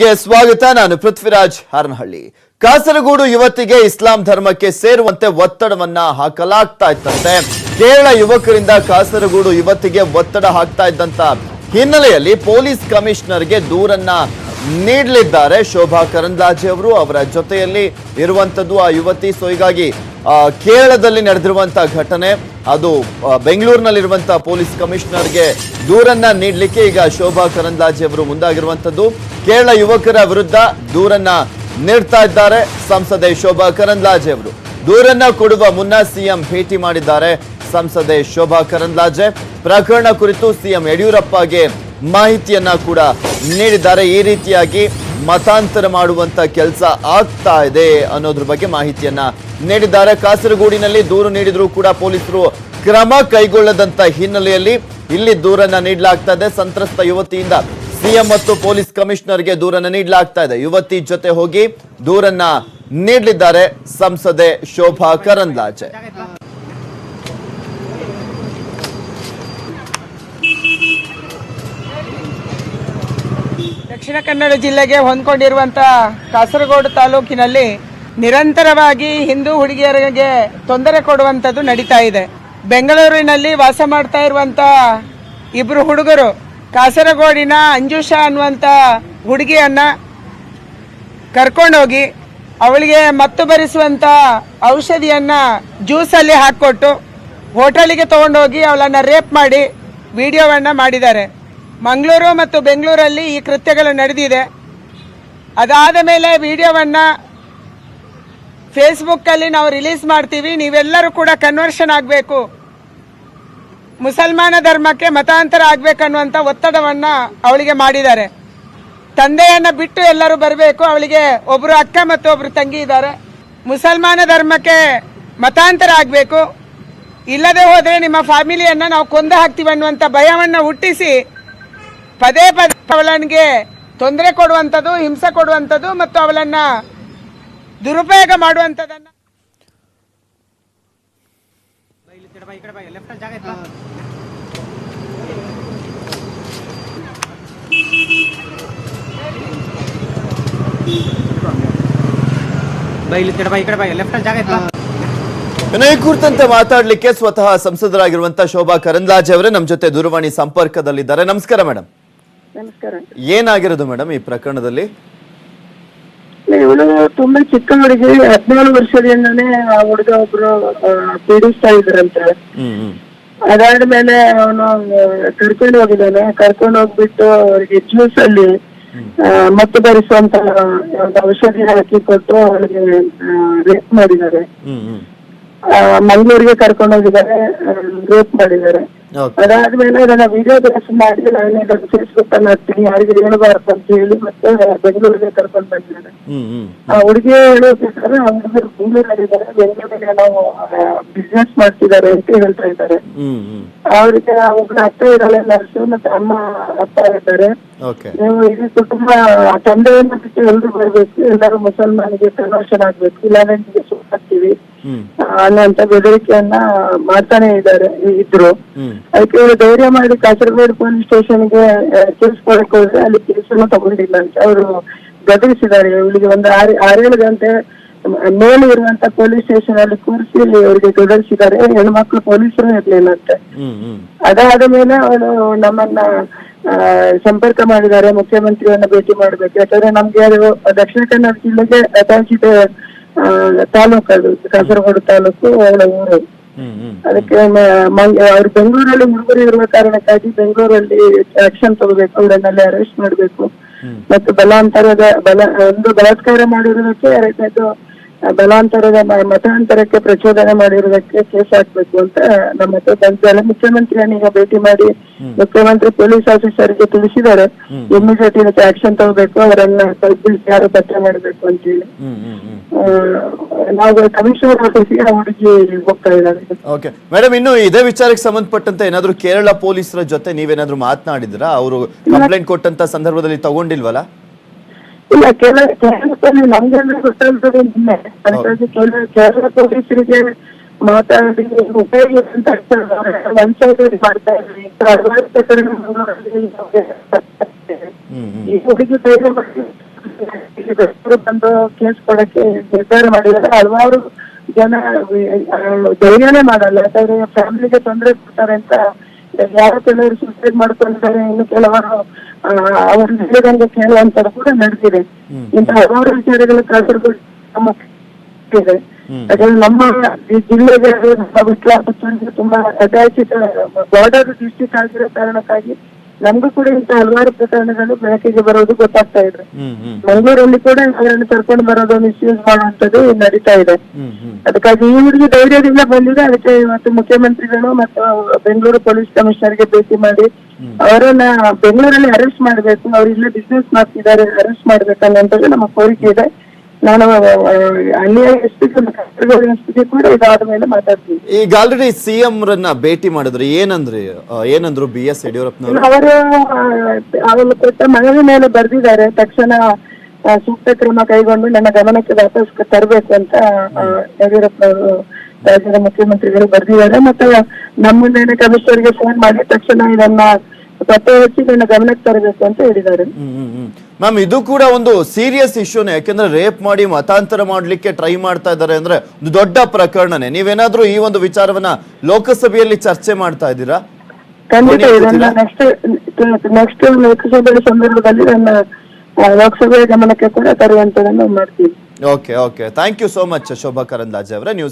ಗೆ ಸ್ವಾಗತ. ನಾನು ಪೃಥ್ವಿರಾಜ್ ಹಾರನಹಳ್ಳಿ. ಕಾಸರಗೋಡು ಯುವತಿಗೆ ಇಸ್ಲಾಂ ಧರ್ಮಕ್ಕೆ ಸೇರುವಂತೆ ಒತ್ತಡವನ್ನ ಹಾಕಲಾಗ್ತಾ ಇತ್ತಂತೆ ಕೇರಳ ಯುವಕರಿಂದ ಕಾಸರಗೋಡು ಯುವತಿಗೆ ಒತ್ತಡ ಹಾಕ್ತಾ ಇದ್ದಂತ ಹಿನ್ನೆಲೆಯಲ್ಲಿ ಪೊಲೀಸ್ ಕಮಿಷನರ್ಗೆ ದೂರನ್ನ ನೀಡಲಿದ್ದಾರೆ ಶೋಭಾ ಕರಂದ್ಲಾಜೆ ಅವರು. ಅವರ ಜೊತೆಯಲ್ಲಿ ಇರುವಂತದ್ದು ಆ ಯುವತಿ. ಸೊ ಹೀಗಾಗಿ ಕೇರಳದಲ್ಲಿ ನಡೆದಿರುವಂತಹ ಘಟನೆ, ಅದು ಬೆಂಗಳೂರಿನಲ್ಲಿರುವಂಥ ಪೊಲೀಸ್ ಕಮಿಷನರ್ಗೆ ದೂರನ್ನ ನೀಡಲಿಕ್ಕೆ ಈಗ ಶೋಭಾ ಕರಂದ್ಲಾಜೆ ಅವರು ಮುಂದಾಗಿರುವಂತದ್ದು ಕೇರಳ ಯುವಕರ ವಿರುದ್ಧ ದೂರನ್ನ ನೀಡ್ತಾ ಇದ್ದಾರೆ ಸಂಸದೆ ಶೋಭಾ ಕರಂದ್ಲಾಜೆ ಅವರು. ದೂರನ್ನ ಕೊಡುವ ಮುನ್ನ ಸಿಎಂ ಭೇಟಿ ಮಾಡಿದ್ದಾರೆ ಸಂಸದೆ ಶೋಭಾ ಕರಂದ್ಲಾಜೆ. ಪ್ರಕರಣ ಕುರಿತು ಸಿಎಂ ಯಡಿಯೂರಪ್ಪಗೆ ಮಾಹಿತಿಯನ್ನ ಕೂಡ ನೀಡಿದ್ದಾರೆ. ಈ ರೀತಿಯಾಗಿ ಮತಾಂತರ ಮಾಡುವಂತ ಕೆಲಸ ಆಗ್ತಾ ಇದೆ ಅನ್ನೋದ್ರ ಬಗ್ಗೆ ಮಾಹಿತಿಯನ್ನ ನೀಡಿದ್ದಾರೆ. ಕಾಸರಗೋಡಿನಲ್ಲಿ ದೂರು ನೀಡಿದ್ರು ಕೂಡ ಪೊಲೀಸರು ಕ್ರಮ ಕೈಗೊಳ್ಳದಂತ ಹಿನ್ನೆಲೆಯಲ್ಲಿ ಇಲ್ಲಿ ದೂರನ್ನ ನೀಡಲಾಗ್ತಾ ಇದೆ. ಸಂತ್ರಸ್ತ ಯುವತಿಯಿಂದ ಸಿಎಂ ಮತ್ತು ಪೊಲೀಸ್ ಕಮಿಷನರ್ಗೆ ದೂರನ್ನ ನೀಡಲಾಗ್ತಾ ಇದೆ. ಯುವತಿ ಜೊತೆ ಹೋಗಿ ದೂರನ್ನ ನೀಡಲಿದ್ದಾರೆ. ಸಂಸದೆ ಶೋಭಾ ಕರಂದ್ಲಾಜೆ. ದಕ್ಷಿಣ ಕನ್ನಡ ಜಿಲ್ಲೆಗೆ ಹೊಂದ್ಕೊಂಡಿರುವಂಥ ಕಾಸರಗೋಡು ತಾಲೂಕಿನಲ್ಲಿ ನಿರಂತರವಾಗಿ ಹಿಂದೂ ಹುಡುಗಿಯರಿಗೆ ತೊಂದರೆ ಕೊಡುವಂಥದ್ದು ನಡೀತಾ ಇದೆ. ಬೆಂಗಳೂರಿನಲ್ಲಿ ವಾಸ ಮಾಡ್ತಾ ಇರುವಂತ ಇಬ್ರು ಹುಡುಗರು ಕಾಸರಗೋಡಿನ ಅಂಜುಷಾ ಅನ್ನುವಂಥ ಹುಡುಗಿಯನ್ನ ಕರ್ಕೊಂಡೋಗಿ ಅವಳಿಗೆ ಮತ್ತು ಬರಿಸುವಂತ ಔಷಧಿಯನ್ನ ಜ್ಯೂಸಲ್ಲಿ ಹಾಕ್ಕೊಟ್ಟು ಹೋಟೆಲಿಗೆ ತಗೊಂಡೋಗಿ ಅವಳನ್ನ ರೇಪ್ ಮಾಡಿ ವಿಡಿಯೋವನ್ನ ಮಾಡಿದ್ದಾರೆ. ಮಂಗಳೂರು ಮತ್ತು ಬೆಂಗಳೂರಲ್ಲಿ ಈ ಕೃತ್ಯಗಳು ನಡೆದಿದೆ. ಅದಾದ ಮೇಲೆ ವಿಡಿಯೋವನ್ನು ಫೇಸ್ಬುಕ್ಕಲ್ಲಿ ನಾವು ರಿಲೀಸ್ ಮಾಡ್ತೀವಿ. ನೀವೆಲ್ಲರೂ ಕೂಡ ಕನ್ವರ್ಷನ್ ಆಗಬೇಕು. ಮುಸಲ್ಮಾನ ಧರ್ಮಕ್ಕೆ ಮತಾಂತರ ಆಗಬೇಕನ್ನುವಂಥ ಒತ್ತಡವನ್ನು ಅವಳಿಗೆ ಮಾಡಿದ್ದಾರೆ. ತಂದೆಯನ್ನು ಬಿಟ್ಟು ಎಲ್ಲರೂ ಬರಬೇಕು. ಅವಳಿಗೆ ಒಬ್ಬರು ಅಕ್ಕ ಮತ್ತು ಒಬ್ಬರು ತಂಗಿ ಇದ್ದಾರೆ. ಮುಸಲ್ಮಾನ ಧರ್ಮಕ್ಕೆ ಮತಾಂತರ ಆಗಬೇಕು. ಇಲ್ಲದೆ ಹೋದರೆ ನಿಮ್ಮ ಫ್ಯಾಮಿಲಿಯನ್ನು ನಾವು ಕೊಂದು ಹಾಕ್ತೀವಿ ಅನ್ನುವಂಥ ಭಯವನ್ನು ಹುಟ್ಟಿಸಿ ಪದೇ ಪದೇ ಅವಳನಿಗೆ ತೊಂದರೆ ಕೊಡುವಂಥದ್ದು ಹಿಂಸೆ ಕೊಡುವಂಥದ್ದು ಮತ್ತು ಅವಳನ್ನ ದುರುಪಯೋಗ ಮಾಡುವಂಥದ್ದನ್ನು ಈ ಕುರಿತಂತೆ ಮಾತಾಡ್ಲಿಕ್ಕೆ ಸ್ವತಃ ಸಂಸದರಾಗಿರುವಂತಹ ಶೋಭಾ ಕರಂದ್ಲಾಜೆ ಅವರೇ ನಮ್ಮ ಜೊತೆ ದೂರವಾಣಿ ಸಂಪರ್ಕದಲ್ಲಿದ್ದಾರೆ. ನಮಸ್ಕಾರ ಮೇಡಮ್ ನಮಸ್ಕಾರ. ಏನಾಗಿರೋದು ಮೇಡಮ್ ಈ ಪ್ರಕರಣದಲ್ಲಿ? ಇವನು ತುಂಬಾ ಚಿಕ್ಕ ಹುಡುಗಿ ಹದಿನೇಳು ವರ್ಷದಿಂದಾನೇ ಆ ಹುಡುಗ ಒಬ್ರು ಪೀಡಿಸ್ತಾ ಇದ್ರಂತೆ ಹ್ಮ್ ಮೇಲೆ ಅದಾದ್ಮೇಲೆ ಅವನು ಕರ್ಕೊಂಡು ಹೋಗಿದ್ದಾನೆ. ಕರ್ಕೊಂಡು ಹೋಗ್ಬಿಟ್ಟು ಅವ್ರಿಗೆ ಜ್ಯೂಸ್ ಅಲ್ಲಿ ಮತ್ತೆ ಬರಿಸುವಂತ ಒಂದು ಔಷಧಿ ಹಾಕಿ ಕೊಟ್ಟು ಅವಳಿಗೆ ರೇಪ್ ಮಾಡಿದ್ದಾರೆ. ಮಂಗಳೂರಿಗೆ ಕರ್ಕೊಂಡು ಹೋಗಿದ್ದಾರೆ. ರೇಪ್ ಮಾಡಿದ್ದಾರೆ. ಅದಾದ್ಮೇಲೆ ನನ್ನ ವಿಡಿಯೋ ಮಾಡಿ ನಾನು ಇದನ್ನು ಫೇಸ್ಬುಕ್ ಅಲ್ಲಿ ಹಾಕ್ತೀನಿ ಯಾರಿಗೆ ಹೇಳಬಾರ್ದು ಅಂತ ಹೇಳಿ ಮತ್ತೆ ಬೆಂಗಳೂರಿಗೆ ಕರ್ಕೊಂಡು ಬಂದಿದ್ದಾರೆ. ಆ ಹುಡುಗಿ ಹೇಳೋದಿದ್ದಾರೆ ಅವ್ರ ಬೆಂಗಳೂರಲ್ಲಿದ್ದಾರೆ. ಬೆಂಗಳೂರಿಗೆ ನಾವು ಬಿಸ್ನೆಸ್ ಮಾಡ್ತಿದ್ದಾರೆ ಅಂತ ಹೇಳ್ತಾ ಇದ್ದಾರೆ. ಅವ್ರಿಗೆ ಅವ್ರ ಅತ್ತ ಇರಲ್ಲ ನರ್ಸು ಮತ್ತೆ ಅಮ್ಮ ಅಪ್ಪ ಇದ್ದಾರೆ. ನೀವು ಇಡೀ ಕುಟುಂಬ ತಂದೆಯನ್ನು ಬಿಟ್ಟು ಎಲ್ರು ಬರ್ಬೇಕು. ಎಲ್ಲರೂ ಮುಸಲ್ಮಾನಿಗೆ ಕನ್ವರ್ಷನ್ ಆಗ್ಬೇಕು. ಇಲ್ಲಾಂದ್ರೆ ನಿಮಗೆ ಸುತ್ತಾಗ್ತೀವಿ ಹ್ಮ್ ಅನ್ನೋಂತ ಬೆದರಿಕೆಯನ್ನ ಮಾಡ್ತಾನೆ ಇದ್ದಾರೆ ಇದ್ರು. ಅದಕ್ಕೆ ಇವರು ಧೈರ್ಯ ಮಾಡಿ ಕಾಸರಗೋಡು ಪೊಲೀಸ್ ಸ್ಟೇಷನ್ಗೆ ಕೇಸ್ ಕೊಡಕ್ ಹೋದ್ರೆ ಅಲ್ಲಿ ಕೇಸನ್ನು ತಗೊಂಡಿಲ್ಲ ಅಂತ ಅವರು ಬೆದರಿಸಿದ್ದಾರೆ ಇವಳಿಗೆ ಒಂದು ಆರು ಆರೇಳು ಗಂಟೆ ಮೇಲೆ ಇರುವಂತ ಪೊಲೀಸ್ ಸ್ಟೇಷನ್ ಅಲ್ಲಿ ಕೂರಿಸಿ ಅವರಿಗೆ ಬೆದರಿಸಿದ್ದಾರೆ ಹೆಣ್ಮಕ್ಳು ಪೊಲೀಸರು ಇರ್ಲಿಲ್ಲ ಅಂತ. ಅದಾದ ಮೇಲೆ ಅವರು ನಮ್ಮನ್ನ ಸಂಪರ್ಕ ಮಾಡಿದ್ದಾರೆ ಮುಖ್ಯಮಂತ್ರಿಯನ್ನ ಭೇಟಿ ಮಾಡ್ಬೇಕು. ಯಾಕಂದ್ರೆ ನಮ್ಗೆ ಅದು ದಕ್ಷಿಣ ಕನ್ನಡ ಜಿಲ್ಲೆಗೆ ಅಟ್ಯಾಚಿಡ್ ತಾಲೂಕು ಅದು ಕಾಸರಗೋಡು ತಾಲೂಕು ಅವಳ ಊರು. ಅದಕ್ಕೆ ಅವ್ರು ಬೆಂಗಳೂರಲ್ಲಿ ಹುಡುಗರು ಇರುವ ಕಾರಣಕ್ಕಾಗಿ ಬೆಂಗಳೂರಲ್ಲಿ ಆಕ್ಷನ್ ತಗೋಬೇಕು ಅವರನ್ನೆಲ್ಲ ಅರೆಸ್ಟ್ ಮಾಡಬೇಕು. ಮತ್ತೆ ಬಲಾಂತರದ ಬಲ ಒಂದು ಬಲಾತ್ಕಾರ ಮಾಡಿರೋದಕ್ಕೆ ಎರಡನೇದು ಬಲಾಂತರದ ಮತಾಂತರಕ್ಕೆ ಪ್ರಚೋದನೆ ಮಾಡಿರುವುದಕ್ಕೆ ಕೇಸ್ ಹಾಕ್ಬೇಕು ಅಂತ ನಮ್ಮ ಹತ್ರ ಬಂದಿದ್ದಾರೆ ಮುಖ್ಯಮಂತ್ರಿಯನ್ನ ಈಗ ಭೇಟಿ ಮಾಡಿ ಮುಖ್ಯಮಂತ್ರಿ ಪೊಲೀಸ್ ಆಫೀಸರ್ಗೆ ತಿಳಿಸಿದ್ದಾರೆ. ಇಮಿಡಿಯೇಟ್ ಇದಕ್ಕೆ ಆಕ್ಷನ್ ತಗೋಬೇಕು ಅವರನ್ನ ಕಲ್ಪಿಸಿ ಯಾರು ಪತ್ತೆ ಮಾಡಬೇಕು ಅಂತ ಹೇಳಿ. ನಾವು ಕಮಿಷನರ್ ಆಫೀಸ್ಗೆ ಹುಡುಗಿ ಹೋಗ್ತಾ ಇದ್ದಾರೆ. ಓಕೆ ಮೇಡಮ್ ಇನ್ನು ಇದೇ ವಿಚಾರಕ್ಕೆ ಸಂಬಂಧಪಟ್ಟಂತೆ ಏನಾದ್ರು ಕೇರಳ ಪೊಲೀಸರ ಜೊತೆ ನೀವೇನಾದ್ರೂ ಮಾತನಾಡಿದ್ರಾ? ಅವರು ಕಂಪ್ಲೇಂಟ್ ಕೊಟ್ಟಂತ ಸಂದರ್ಭದಲ್ಲಿ ತಗೊಂಡಿಲ್ವಲ್ಲ? ಇಲ್ಲ ಕೇರಳ ಕೇರಳದಲ್ಲಿ ನಮ್ಗೆಲ್ಲ ಗೊತ್ತಾಗ್ತದೆ ನಿನ್ನೆ. ಅದಕ್ಕಾಗಿ ಕೇರಳ ಕೇರಳ ಪೊಲೀಸರಿಗೆ ಮಾತಾಡಿ ಉಪಯೋಗ ಅಂತ ಸೈಡ್ ಮಾಡ್ತಾ ಇದ್ದಾರೆ. ಈ ಹುಡುಗಿ ಧೈರ್ಯ ಮಾಡಿ ಬಂದು ಕೇಸ್ ಕೊಡಕ್ಕೆ ನಿರ್ಧಾರ ಮಾಡಿದ್ರೆ ಹಲವಾರು ಜನ ಧೈರ್ಯನೇ ಮಾಡಲ್ಲ. ಯಾಕಂದ್ರೆ ಫ್ಯಾಮಿಲಿಗೆ ತೊಂದರೆ ಕೊಡ್ತಾರೆ ಅಂತ ಯಾರೋ ಕೆಲವರು ಸೂಸೈಡ್ ಮಾಡ್ಕೊಂಡಿದ್ದಾರೆ ಇನ್ನು ಕೆಲವರು ಅವರು ಹೇಳಿದಂಗೆ ಕೇಳುವಂತದ್ದು ಕೂಡ ನಡೆದಿದೆ. ಇಂತಹ ಹಲವಾರು ವಿಚಾರಗಳು ಕಾಸರಗೋಡು ನಮ್ಮ ಇದೆ ಯಾಕಂದ್ರೆ ನಮ್ಮ ಜಿಲ್ಲೆಗೆ ತುಂಬಾ ಅಟ್ಯಾಚಿತ ಬಾರ್ಡರ್ ಡಿಸ್ಟಿಕ್ ಆಗಿರೋ ಕಾರಣಕ್ಕಾಗಿ ನಮಗೂ ಕೂಡ ಇಂತ ಹಲವಾರು ಪ್ರಕರಣಗಳು ಬೆಳಕಿಗೆ ಬರೋದು ಗೊತ್ತಾಗ್ತಾ ಇದೆ. ಮಂಗಳೂರಲ್ಲಿ ಕೂಡ ಅವರನ್ನು ಕರ್ಕೊಂಡು ಬರೋದು ಮಿಸ್ಯೂಸ್ ಮಾಡುವಂತದ್ದು ನಡೀತಾ ಇದೆ. ಅದಕ್ಕಾಗಿ ಈ ಹುಡುಗಿ ಧೈರ್ಯದಿಂದ ಬಂದಿದೆ. ಅದಕ್ಕೆ ಇವತ್ತು ಮುಖ್ಯಮಂತ್ರಿಗಳು ಮತ್ತು ಬೆಂಗಳೂರು ಪೊಲೀಸ್ ಕಮಿಷನರ್ಗೆ ಭೇಟಿ ಮಾಡಿ ಅವರನ್ನ ಬೆಂಗಳೂರಲ್ಲಿ ಅರೆಸ್ಟ್ ಮಾಡಬೇಕು ಅವ್ರು ಇಲ್ಲೇ ಬಿಸ್ನೆಸ್ ಮಾಡ್ತಿದ್ದಾರೆ ಅರೆಸ್ಟ್ ಮಾಡ್ಬೇಕು ಅನ್ನುವಂಥದ್ದು ನಮ್ಮ ಕೋರಿಕೆ ಇದೆ. ನಾನು ಅಲ್ಲಿಯ ಕೂಡ ಇದಾದ ಮೇಲೆ ಮಾತಾಡ್ತೀನಿ. ಈಗ ಆಲ್ರೆಡಿ ಸಿಎಂ ರನ್ನ ಭೇಟಿ ಮಾಡಿದ್ರು ಏನಂದ್ರಿ ಏನಂದ್ರು ಬಿ ಎಸ್ ಯಡಿಯೂರಪ್ಪನವರು? ಅವರು ಅವರು ಕೊಟ್ಟ ಮನವಿ ಮೇಲೆ ಬರೆದಿದ್ದಾರೆ. ತಕ್ಷಣ ಸೂಕ್ತ ಕ್ರಮ ಕೈಗೊಂಡು ನನ್ನ ಗಮನಕ್ಕೆ ವಾಪಸ್ ತರಬೇಕು ಅಂತ ಯಡಿಯೂರಪ್ಪನವರು ರಾಜ್ಯದ ಮುಖ್ಯಮಂತ್ರಿಗಳು ಬರೆದಿದ್ದಾರೆ. ಮತ್ತೆ ನಮ್ಮನ್ನೇನೆ ಕಮಿಷನರ್ಗೆ ಫೋನ್ ಮಾಡಿ ತಕ್ಷಣ ಇದನ್ನ ಪತ್ತೆ ಹಚ್ಚಿ ನನ್ನ ಗಮನಕ್ಕೆ ತರಬೇಕು ಅಂತ ಹೇಳಿದ್ದಾರೆ. ಮ್ಯಾಮ್ ಇದು ಕೂಡ ಒಂದು ಸೀರಿಯಸ್ ಇಶ್ಯೂನೇ ಯಾಕೆಂದ್ರೆ ರೇಪ್ ಮಾಡಿ ಮತಾಂತರ ಮಾಡಲಿಕ್ಕೆ ಟ್ರೈ ಮಾಡ್ತಾ ಇದ್ದಾರೆ ಅಂದ್ರೆ ಒಂದು ದೊಡ್ಡ ಪ್ರಕರಣನೇ. ನೀವೇನಾದ್ರೂ ಈ ಒಂದು ವಿಚಾರವನ್ನ ಲೋಕಸಭೆಯಲ್ಲಿ ಚರ್ಚೆ ಮಾಡ್ತಾ ಇದ್ದೀರಾ? ಖಂಡಿತ ಇದನ್ನ ನೆಕ್ಸ್ಟ್ ನೆಕ್ಸ್ಟ್ ಲೋಕಸಭೆ ಸಂದರ್ಭದಲ್ಲಿ ನನ್ನ ಲೋಕಸಭೆ ಗಮನಕ್ಕೆ ಕೂಡ ತರುವಂತದನ್ನು ಮಾಡ್ತೀವಿ. Okay okay thank you so much Shobha Karandlaje ಅವರ. ನ್ಯೂಸ್